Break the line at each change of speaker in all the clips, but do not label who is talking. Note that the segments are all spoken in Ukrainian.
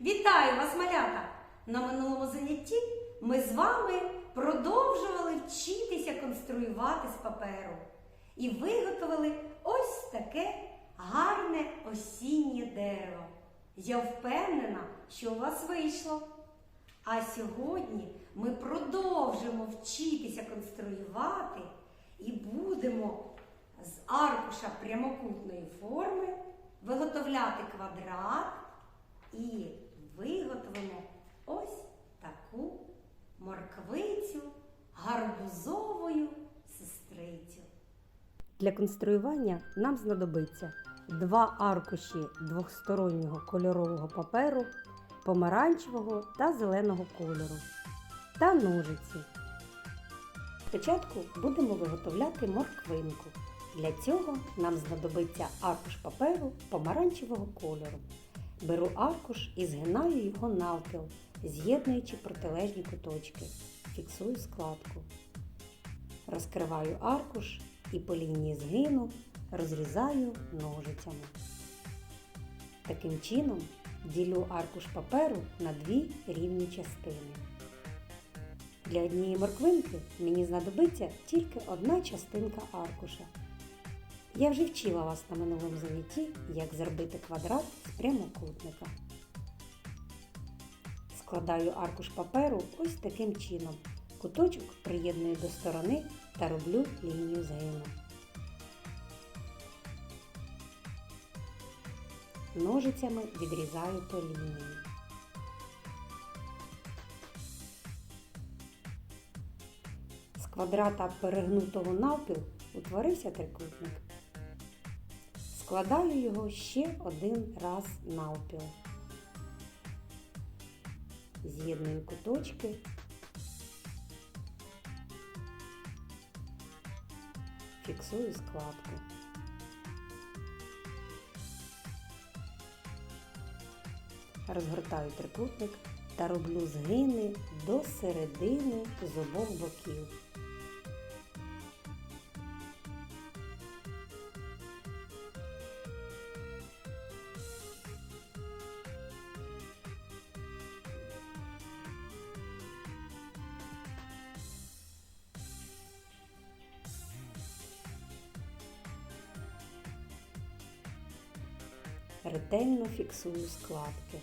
Вітаю вас, малята! На минулому занятті ми з вами продовжували вчитися конструювати з паперу і виготовили ось таке гарне осіннє дерево. Я впевнена, що у вас вийшло. А сьогодні ми продовжимо вчитися конструювати і будемо з аркуша прямокутної форми виготовляти квадрат і виготовимо ось таку морквицю гарбузовою сестрицю. Для конструювання нам знадобиться два аркуші двохстороннього кольорового паперу помаранчевого та зеленого кольору та ножиці. Спочатку будемо виготовляти морквинку. Для цього нам знадобиться аркуш паперу помаранчевого кольору. Беру аркуш і згинаю його навпіл, з'єднуючи протилежні куточки. Фіксую складку. Розкриваю аркуш і по лінії згину розрізаю ножицями. Таким чином ділю аркуш паперу на дві рівні частини. Для однієї морквинки мені знадобиться тільки одна частинка аркуша. Я вже вчила вас на минулому занятті, як зробити квадрат з прямокутника. Складаю аркуш паперу ось таким чином. Куточок приєдную до сторони та роблю лінію згину. Ножицями відрізаю по лінії. З квадрата перегнутого навпіл утворився трикутник. Складаю його ще один раз навпіл. З'єдную куточки. Фіксую складку. Розгортаю трикутник та роблю згини до середини з обох боків. Ретельно фіксую складки.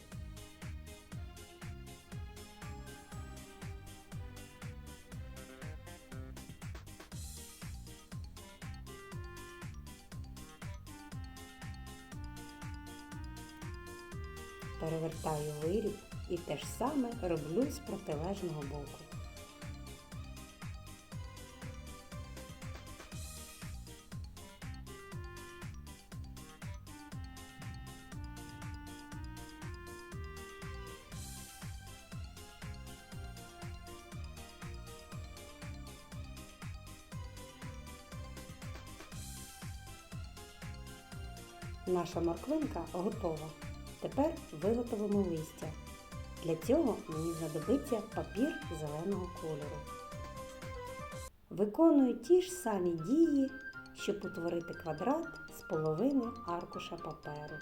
Перевертаю виріб і те ж саме роблю з протилежного боку. Наша морквинка готова. Тепер виготовимо листя. Для цього мені знадобиться папір зеленого кольору. Виконую ті ж самі дії, щоб утворити квадрат з половини аркуша паперу.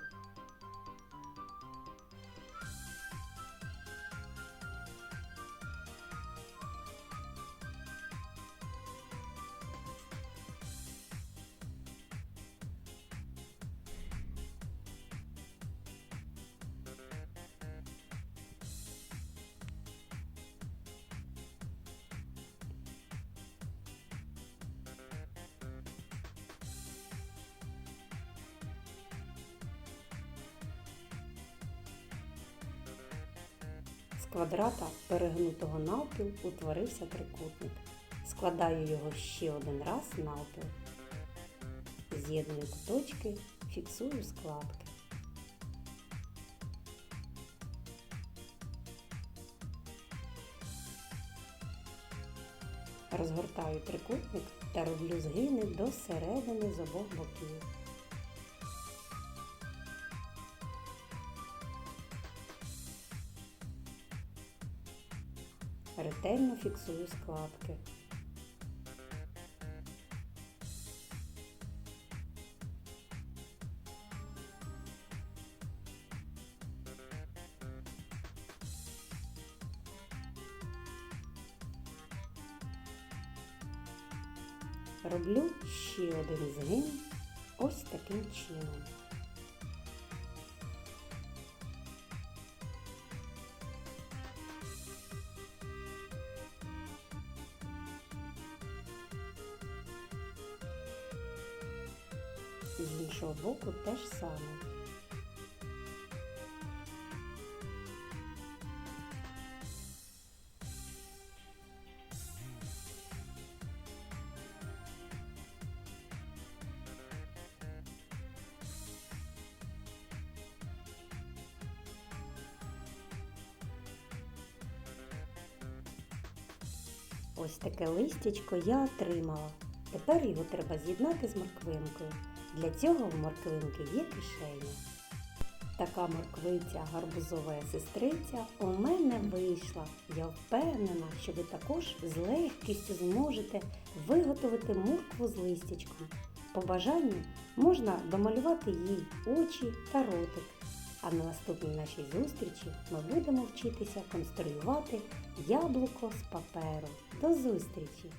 Квадрата перегнутого навпіл утворився трикутник. Складаю його ще один раз навпіл. З'єдную куточки, фіксую складки. Розгортаю трикутник та роблю згини до середини з обох боків. ретельно фіксую складки. Роблю ще один згин ось таким чином. З іншого боку те ж саме. Ось таке листячко я отримала. Тепер його треба з'єднати з морквинкою. Для цього в морквинки є кишеня. Така морквиця, гарбузова сестриця у мене вийшла. Я впевнена, що ви також з легкістю зможете виготовити моркву з листячком. По бажанню можна домалювати їй очі та ротик. А на наступній нашій зустрічі ми будемо вчитися конструювати яблуко з паперу. До зустрічі!